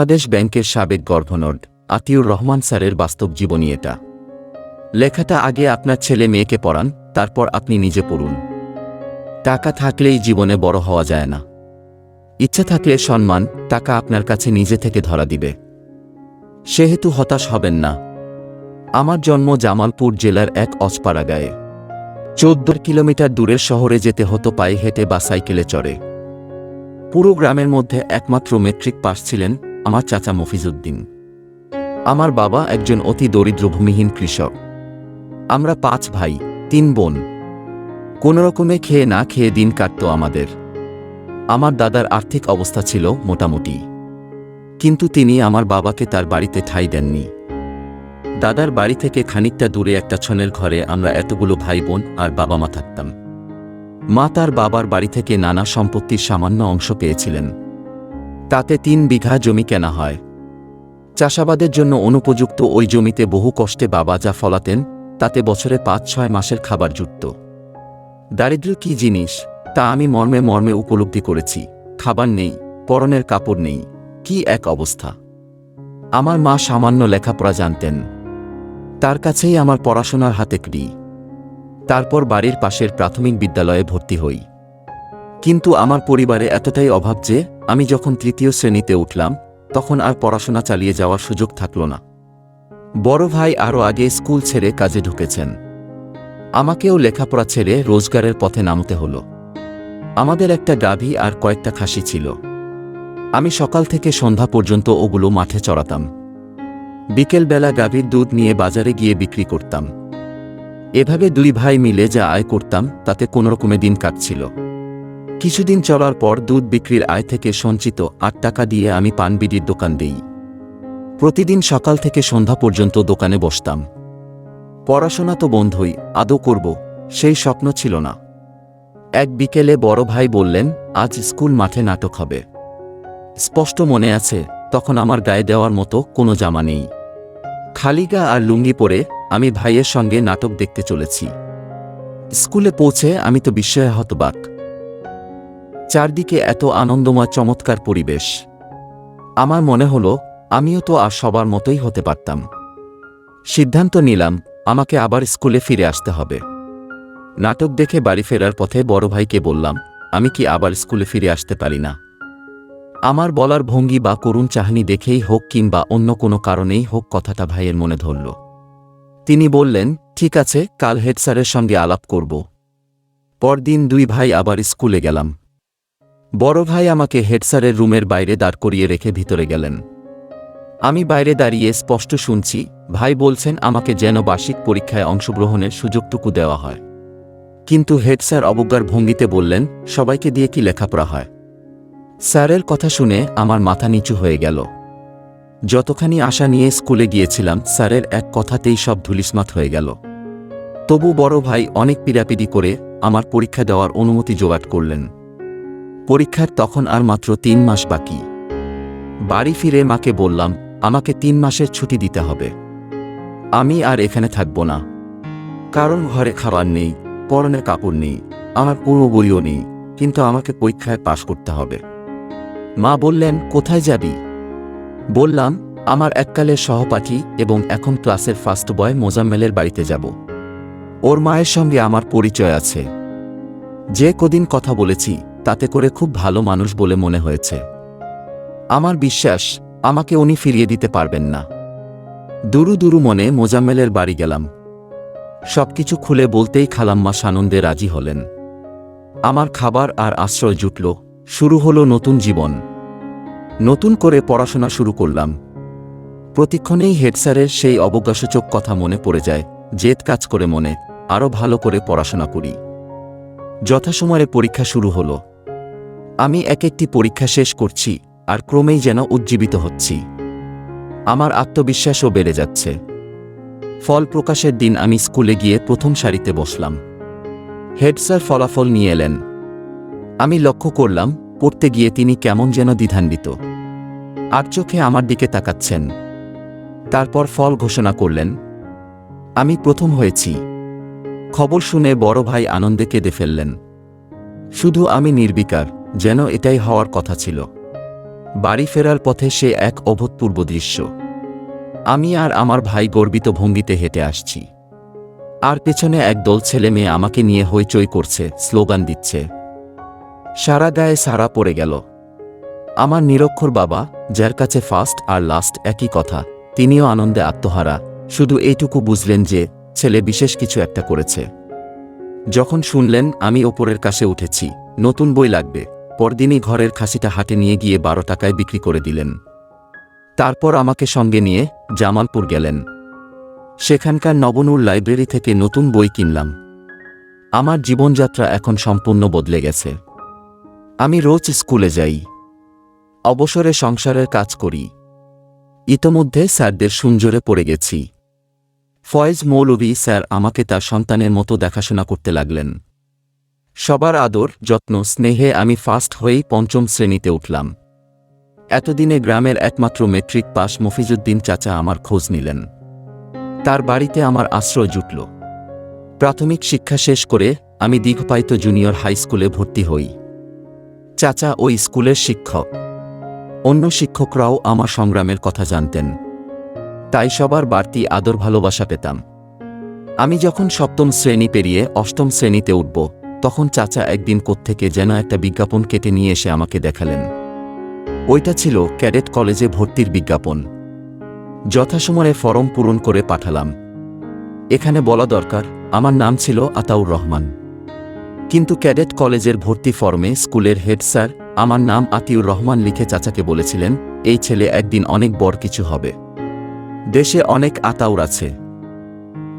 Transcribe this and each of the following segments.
বাংলাদেশ ব্যাংকের সাবেক গভর্নর আতিউর রহমান স্যারের বাস্তব জীবনী এটা। লেখাটা আগে আপনার ছেলে মেয়েকে পড়ান, তারপর আপনি নিজে পড়ুন। টাকা থাকলেই জীবনে বড় হওয়া যায় না। ইচ্ছা থাকলে সম্মান, টাকা আপনার কাছে নিজে থেকে ধরা দিবে। সেহেতু হতাশ হবেন না। আমার জন্ম জামালপুর জেলার এক অজপাড়া গায়ে চোদ্দ কিলোমিটার দূরের শহরে যেতে হতো পায়ে হেঁটে বা সাইকেলে চড়ে। পুরো গ্রামের মধ্যে একমাত্র মেট্রিক পাস ছিলেন আমার চাচা মফিজুদ্দিন আমার বাবা একজন অতি দরিদ্র ভূমিহীন কৃষক। আমরা পাঁচ ভাই, তিন বোন। কোনোরকমে খেয়ে না খেয়ে দিন কাটত আমাদের। আমার দাদার আর্থিক অবস্থা ছিল মোটামুটি। কিন্তু তিনি আমার বাবাকে তার বাড়িতে ঠাঁই দেননি। দাদার বাড়ি থেকে খানিকটা দূরে একটা ছনের ঘরে আমরা এতগুলো ভাই বোন আর বাবা মা থাকতাম। মা তার বাবার বাড়ি থেকে নানা সম্পত্তির সামান্য অংশ পেয়েছিলেন। তাতে তিন বিঘা জমি কেনা হয়। চাষাবাদের জন্য অনুপযুক্ত ওই জমিতে বহু কষ্টে বাবা যা ফলাতেন, তাতে বছরে পাঁচ ছয় মাসের খাবার জুটত। দারিদ্র্য কি জিনিস? তা আমি মর্মে মর্মে উপলব্ধি করেছি। খাবার নেই, পরনের কাপড় নেই, কি এক অবস্থা। আমার মা সামান্য লেখাপড়া জানতেন। তার কাছেই আমার পড়াশোনার হাতে ক্রি। তারপর বাড়ির পাশের প্রাথমিক বিদ্যালয়ে ভর্তি হই। কিন্তু আমার পরিবারে এতটাই অভাব যে, আমি যখন তৃতীয় শ্রেণীতে উঠলাম, তখন আর পড়াশোনা চালিয়ে যাওয়ার সুযোগ থাকল না। বড় ভাই আরও আগে স্কুল ছেড়ে কাজে ঢুকেছেন। আমাকেও লেখাপড়া ছেড়ে রোজগারের পথে নামতে হলো। আমাদের একটা গাভী আর কয়েকটা খাসি ছিল। আমি সকাল থেকে সন্ধ্যা পর্যন্ত ওগুলো মাঠে চড়াতাম। বিকেলবেলা গাভীর দুধ নিয়ে বাজারে গিয়ে বিক্রি করতাম। এভাবে দুই ভাই মিলে যা আয় করতাম, তাতে কোনোরকমে দিন কাটছিল। কিছুদিন চলার পর দুধ বিক্রির আয় থেকে সঞ্চিত আট টাকা দিয়ে আমি পানবিড়ির দোকান দেই। প্রতিদিন সকাল থেকে সন্ধ্যা পর্যন্ত দোকানে বসতাম। পড়াশোনা তো বন্ধই, আদৌ করব, সেই স্বপ্ন ছিল না। এক বিকেলে বড় ভাই বললেন, আজ স্কুল মাঠে নাটক হবে। স্পষ্ট মনে আছে, তখন আমার গায়ে দেওয়ার মতো কোনো জামা নেই। খালি গা আর লুঙ্গি পরে আমি ভাইয়ের সঙ্গে নাটক দেখতে চলেছি। স্কুলে পৌঁছে আমি তো বিস্ময়ে হতবাক। চারদিকে এত আনন্দময় চমৎকার পরিবেশ। আমার মনে হলো, আমিও তো আর সবার মতোই হতে পারতাম। সিদ্ধান্ত নিলাম, আমাকে আবার স্কুলে ফিরে আসতে হবে। নাটক দেখে বাড়ি ফেরার পথে বড় ভাইকে বললাম, আমি কি আবার স্কুলে ফিরে আসতে পারি না? আমার বলার ভঙ্গি বা করুণ চাহনি দেখেই হোক কিংবা অন্য কোনো কারণেই হোক কথাটা ভাইয়ের মনে ধরল। তিনি বললেন, ঠিক আছে, কাল হেড স্যারের সঙ্গে আলাপ করব। পরদিন দুই ভাই আবার স্কুলে গেলাম। বড় ভাই আমাকে হেড স্যারের রুমের বাইরে দাঁড় করিয়ে রেখে ভিতরে গেলেন। আমি বাইরে দাঁড়িয়ে স্পষ্ট শুনছি, ভাই বলছেন আমাকে যেন বার্ষিক পরীক্ষায় অংশগ্রহণের সুযোগটুকু দেওয়া হয়। কিন্তু হেড স্যার অবজ্ঞার ভঙ্গিতে বললেন, সবাইকে দিয়ে কি লেখাপড়া হয়? স্যারের কথা শুনে আমার মাথা নিচু হয়ে গেল। যতখানি আশা নিয়ে স্কুলে গিয়েছিলাম, স্যারের এক কথাতেই সব ধুলিসমাত হয়ে গেল। তবু বড় ভাই অনেক পিড়াপিড়ি করে আমার পরীক্ষা দেওয়ার অনুমতি জোগাড় করলেন। পরীক্ষার তখন আর মাত্র তিন মাস বাকি। বাড়ি ফিরে মাকে বললাম, আমাকে তিন মাসের ছুটি দিতে হবে। আমি আর এখানে থাকব না। কারণ ঘরে খাবার নেই, পরনের কাপড় নেই, আমার পুরো বইও নেই, কিন্তু আমাকে পরীক্ষায় পাশ করতে হবে। মা বললেন, কোথায় যাবি? বললাম, আমার এককালের সহপাঠী এবং এখন ক্লাসের ফার্স্ট বয় মোজাম্মেলের বাড়িতে যাব। ওর মায়ের সঙ্গে আমার পরিচয় আছে। যে কদিন কথা বলেছি তাতে করে খুব ভালো মানুষ বলে মনে হয়েছে। আমার বিশ্বাস, আমাকে উনি ফিরিয়ে দিতে পারবেন না। দুরু দুরু মনে মোজাম্মেলের বাড়ি গেলাম। সবকিছু খুলে বলতেই খালাম্মা সানন্দে রাজি হলেন। আমার খাবার আর আশ্রয় জুটল, শুরু হলো নতুন জীবন। নতুন করে পড়াশোনা শুরু করলাম। প্রতিক্ষণেই হেডস্যারের সেই অবজ্ঞাসূচক কথা মনে পড়ে যায়, জেদ কাজ করে মনে আরও ভালো করে পড়াশোনা করি। যথাসময়ে পরীক্ষা শুরু হলো। আমি এক একটি পরীক্ষা শেষ করছি, আর ক্রমেই যেন উজ্জীবিত হচ্ছি। আমার আত্মবিশ্বাসও বেড়ে যাচ্ছে। ফল প্রকাশের দিন আমি স্কুলে গিয়ে প্রথম সারিতে বসলাম। হেড স্যার ফলাফল নিয়ে এলেন। আমি লক্ষ্য করলাম, পড়তে গিয়ে তিনি কেমন যেন দ্বিধান্বিত। আর চোখে আমার দিকে তাকাচ্ছেন। তারপর ফল ঘোষণা করলেন, আমি প্রথম হয়েছি। খবর শুনে বড় ভাই আনন্দে কেঁদে ফেললেন। শুধু আমি নির্বিকার। যেন এটাই হওয়ার কথা ছিল। বাড়ি ফেরার পথে সে এক অভূতপূর্ব দৃশ্য। আমি আর আমার ভাই গর্বিত ভঙ্গিতে হেঁটে আসছি। আর পেছনে এক একদল ছেলে মেয়ে আমাকে নিয়ে হইচই করছে, স্লোগান দিচ্ছে। সারা গায়ে সারা পড়ে গেল। আমার নিরক্ষর বাবা, যার কাছে ফার্স্ট আর লাস্ট একই কথা, তিনিও আনন্দে আত্মহারা। শুধু এইটুকু বুঝলেন যে, ছেলে বিশেষ কিছু একটা করেছে। যখন শুনলেন, আমি ওপরের কাছে উঠেছি। নতুন বই লাগবে। পরদিনই ঘরের খাসিটা হাটে নিয়ে গিয়ে বারো টাকায় বিক্রি করে দিলেন। তারপর আমাকে সঙ্গে নিয়ে জামালপুর গেলেন। সেখানকার নবনুর লাইব্রেরি থেকে নতুন বই কিনলাম। আমার জীবনযাত্রা এখন সম্পূর্ণ বদলে গেছে। আমি রোজ স্কুলে যাই। অবসরে সংসারের কাজ করি। ইতোমধ্যে স্যারদের সুঞ্জরে পড়ে গেছি। ফয়েজ মৌলভী স্যার আমাকে তার সন্তানের মতো দেখাশোনা করতে লাগলেন। সবার আদর, যত্ন, স্নেহে আমি ফার্স্ট হয়েই পঞ্চম শ্রেণীতে উঠলাম। এতদিনে গ্রামের একমাত্র মেট্রিক পাস মফিজুদ্দিন চাচা আমার খোঁজ নিলেন। তার বাড়িতে আমার আশ্রয় জুটল। প্রাথমিক শিক্ষা শেষ করে আমি দীঘপায়িত জুনিয়র হাই স্কুলে ভর্তি হই। চাচা ওই স্কুলের শিক্ষক। অন্য শিক্ষকরাও আমার সংগ্রামের কথা জানতেন। তাই সবার বাড়তি আদর ভালোবাসা পেতাম। আমি যখন সপ্তম শ্রেণি পেরিয়ে অষ্টম শ্রেণীতে উঠব তখন চাচা একদিন কোত্থেকে যেন একটা বিজ্ঞাপন কেটে নিয়ে এসে আমাকে দেখালেন। ওইটা ছিল ক্যাডেট কলেজে ভর্তির বিজ্ঞাপন। যথাসময়ে ফরম পূরণ করে পাঠালাম। এখানে বলা দরকার, আমার নাম ছিল আতাউর রহমান। কিন্তু ক্যাডেট কলেজের ভর্তি ফর্মে স্কুলের হেড স্যার আমার নাম আতিউর রহমান লিখে চাচাকে বলেছিলেন, এই ছেলে একদিন অনেক বড় কিছু হবে। দেশে অনেক আতাউর আছে।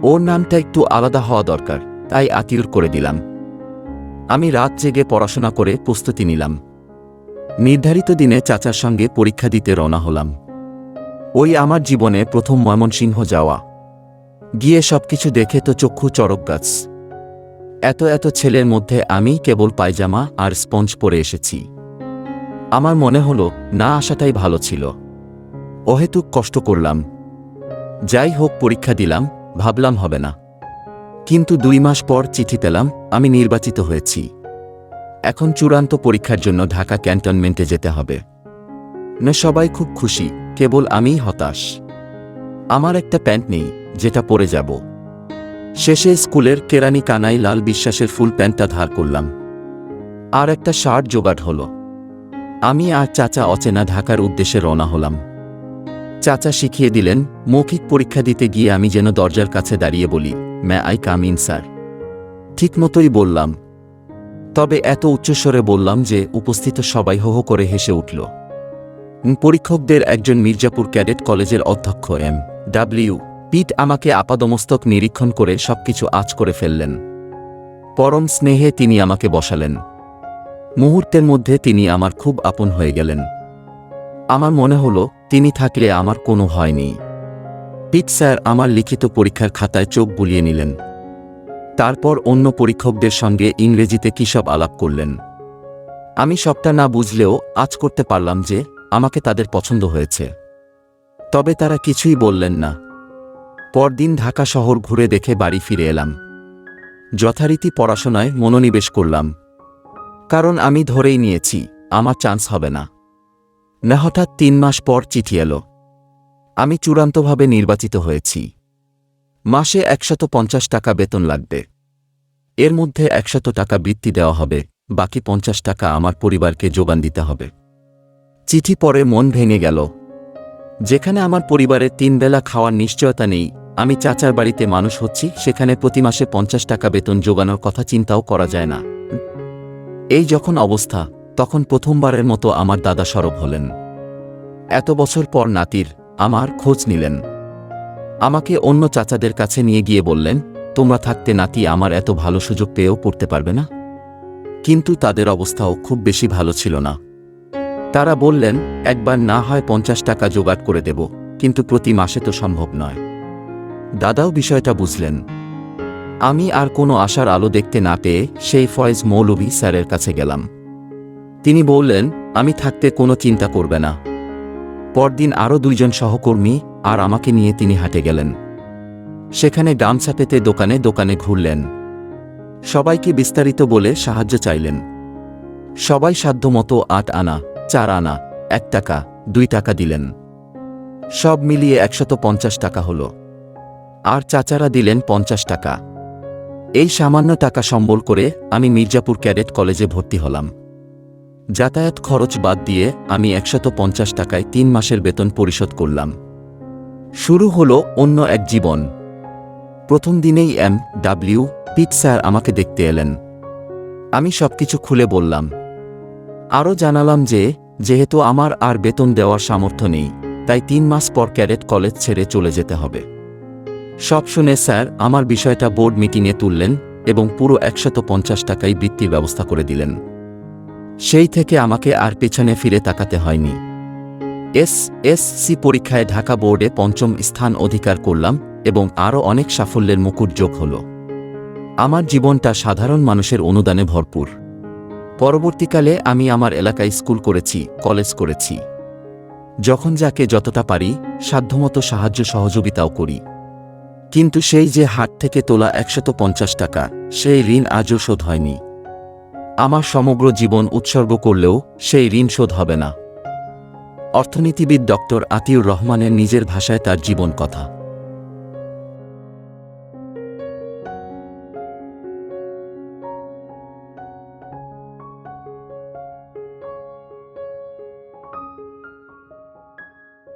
ওর নামটা একটু আলাদা হওয়া দরকার, তাই আতিউর করে দিলাম। আমি রাত জেগে পড়াশোনা করে প্রস্তুতি নিলাম। নির্ধারিত দিনে চাচার সঙ্গে পরীক্ষা দিতে রওনা হলাম। ওই আমার জীবনে প্রথম ময়মনসিংহ যাওয়া। গিয়ে সবকিছু দেখে তো চক্ষু চরক গাছ। এত এত ছেলের মধ্যে আমি কেবল পায়জামা আর স্পঞ্জ পরে এসেছি। আমার মনে হলো, না আসাটাই ভালো ছিল। অহেতুক কষ্ট করলাম। যাই হোক, পরীক্ষা দিলাম, ভাবলাম হবে না। কিন্তু দুই মাস পর চিঠি পেলাম, আমি নির্বাচিত হয়েছি। এখন চূড়ান্ত পরীক্ষার জন্য ঢাকা ক্যান্টনমেন্টে যেতে হবে। না, সবাই খুব খুশি, কেবল আমিই হতাশ। আমার একটা প্যান্ট নেই, যেটা পরে যাব। শেষে স্কুলের কেরানি কানাই লাল বিশ্বাসের ফুল প্যান্টটা ধার করলাম। আর একটা শার্ট জোগাড় হলো। আমি আর চাচা অচেনা ঢাকার উদ্দেশ্যে রওনা হলাম। চাচা শিখিয়ে দিলেন, মৌখিক পরীক্ষা দিতে গিয়ে আমি যেন দরজার কাছে দাঁড়িয়ে বলি may I come in, sir. ঠিক মতোই বললাম। তবে এত উচ্চস্বরে বললাম যে উপস্থিত সবাই হো হো করে হেসে উঠল। পরীক্ষকদের একজন মির্জাপুর ক্যাডেট কলেজের অধ্যক্ষ, এম ডাব্লিউ পিট, আমাকে আপাদমস্তক নিরীক্ষণ করে সবকিছু আজ করে ফেললেন। পরম স্নেহে তিনি আমাকে বসালেন। মুহূর্তের মধ্যে তিনি আমার খুব আপন হয়ে গেলেন। আমার মনে হলো, তিনি থাকলে আমার কোনো ভয় নেই। পিট স্যার আমার লিখিত পরীক্ষার খাতায় চোখ বুলিয়ে নিলেন। তারপর অন্য পরীক্ষকদের সঙ্গে ইংরেজিতে কী সব আলাপ করলেন। আমি সবটা না বুঝলেও আজ করতে পারলাম যে আমাকে তাদের পছন্দ হয়েছে। তবে তারা কিছুই বললেন না। পরদিন ঢাকা শহর ঘুরে দেখে বাড়ি ফিরে এলাম। যথারীতি পড়াশোনায় মনোনিবেশ করলাম। কারণ আমি ধরেই নিয়েছি, আমার চান্স হবে না। না হঠাৎ তিন মাস পর চিঠি এলো। আমি চূড়ান্তভাবে নির্বাচিত হয়েছি। মাসে একশত পঞ্চাশ টাকা বেতন লাগবে। এর মধ্যে একশত টাকা বৃত্তি দেওয়া হবে, বাকি পঞ্চাশ টাকা আমার পরিবারকে যোগান দিতে হবে। চিঠি পরে মন ভেঙে গেল। যেখানে আমার পরিবারের তিন বেলা খাওয়ার নিশ্চয়তা নেই, আমি চাচার বাড়িতে মানুষ হচ্ছি, সেখানে প্রতি মাসে পঞ্চাশ টাকা বেতন যোগানোর কথা চিন্তাও করা যায় না। এই যখন অবস্থা, তখন প্রথমবারের মতো আমার দাদা সরব হলেন। এত বছর পর নাতির আমার খোঁজ নিলেন। আমাকে অন্য চাচাদের কাছে নিয়ে গিয়ে বললেন, তোমরা থাকতে নাতি আমার এত ভালো সুযোগ পেয়েও পড়তে পারবে না? কিন্তু তাদের অবস্থাও খুব বেশি ভালো ছিল না। তারা বললেন, একবার না হয় পঞ্চাশ টাকা জোগাড় করে দেব, কিন্তু প্রতি মাসে তো সম্ভব নয়। দাদাও বিষয়টা বুঝলেন। আমি আর কোনো আশার আলো দেখতে না পেয়ে সেই ফয়েজ মৌলভী স্যারের কাছে গেলাম। তিনি বললেন, আমি থাকতে কোনো চিন্তা করবে না। পরদিন আরও দুইজন সহকর্মী আর আমাকে নিয়ে তিনি হাঁটে গেলেন। সেখানে গামছা পেতে দোকানে দোকানে ঘুরলেন। সবাইকে বিস্তারিত বলে সাহায্য চাইলেন। সবাই সাধ্যমতো আট আনা, চার আনা, এক টাকা, দুই টাকা দিলেন। সব মিলিয়ে একশত পঞ্চাশ টাকা হল। আর চাচারা দিলেন পঞ্চাশ টাকা। এই সামান্য টাকা সম্বল করে আমি মির্জাপুর ক্যাডেট কলেজে ভর্তি হলাম। যাতায়াত খরচ বাদ দিয়ে আমি একশত পঞ্চাশ টাকায় তিন মাসের বেতন পরিশোধ করলাম। শুরু হলো অন্য এক জীবন। প্রথম দিনেই এম, ডাব্লিউ, পিট স্যার আমাকে দেখতে এলেন। আমি সবকিছু খুলে বললাম। আরও জানালাম যে, যেহেতু আমার আর বেতন দেওয়ার সামর্থ্য নেই, তাই তিন মাস পর ক্যাডেট কলেজ ছেড়ে চলে যেতে হবে। সব শুনে স্যার আমার বিষয়টা বোর্ড মিটিংয়ে তুললেন এবং পুরো একশত পঞ্চাশ টাকাই বৃত্তির ব্যবস্থা করে দিলেন। সেই থেকে আমাকে আর পেছনে ফিরে তাকাতে হয়নি। এস এস সি পরীক্ষায় ঢাকা বোর্ডে পঞ্চম স্থান অধিকার করলাম এবং আরও অনেক সাফল্যের মুকুট যোগ হল। আমার জীবনটা সাধারণ মানুষের অনুদানে ভরপুর। পরবর্তীকালে আমি আমার এলাকায় স্কুল করেছি, কলেজ করেছি। যখন যাকে যতটা পারি, সাধ্যমতো সাহায্য সহযোগিতাও করি। কিন্তু সেই যে হাট থেকে তোলা একশত পঞ্চাশ টাকা, সেই ঋণ আজও শোধ হয়নি। আমার সমগ্র জীবন উৎসর্গ করলেও সেই ঋণ শোধ হবে না। অর্থনীতিবিদ ডক্টর আতিউর রহমানের নিজের ভাষায় তার জীবন কথা।